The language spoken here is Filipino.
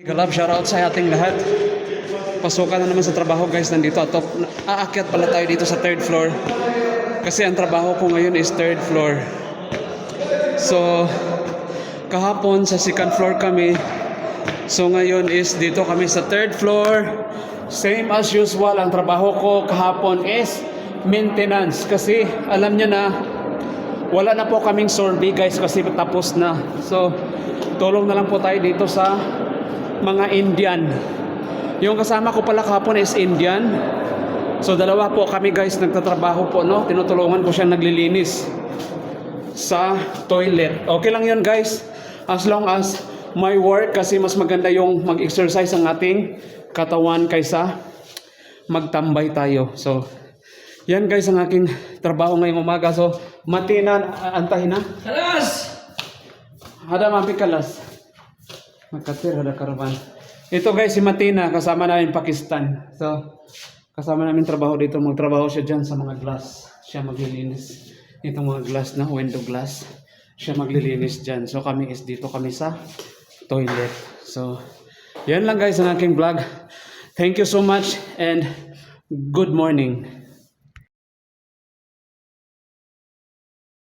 Galab, shoutout sa ating lahat. Pasukan na naman sa trabaho guys, nandito atop. Aakyat pala tayo dito sa third floor. Kasi ang trabaho ko ngayon is third floor. So, kahapon sa second floor kami. So ngayon is dito kami sa third floor. Same as usual, ang trabaho ko kahapon is maintenance. Kasi alam niya na wala na po kaming survey guys kasi tapos na. So, tulong na lang po tayo dito sa mga Indian. Yung kasama ko pala kahapon is Indian. So, dalawa po kami guys nagtatrabaho po, no? Tinutulungan ko siya naglilinis sa toilet. Okay lang yun guys. As long as my work kasi mas maganda yung mag-exercise ang ating katawan kaysa magtambay tayo. So, yan guys ang aking trabaho ngayong umaga. So, matina, antahin na. Kalas! Ada mampi kalas. Makatir ada karavan. Ito guys si Matina kasama namin Pakistan. So kasama namin trabaho dito. Magtrabaho siya diyan sa mga glass. Siya maglilinis. Itong mga glass na window glass. Siya maglilinis diyan. So kami is dito kami sa toilet. So yan lang guys ang aking vlog. Thank you so much and good morning.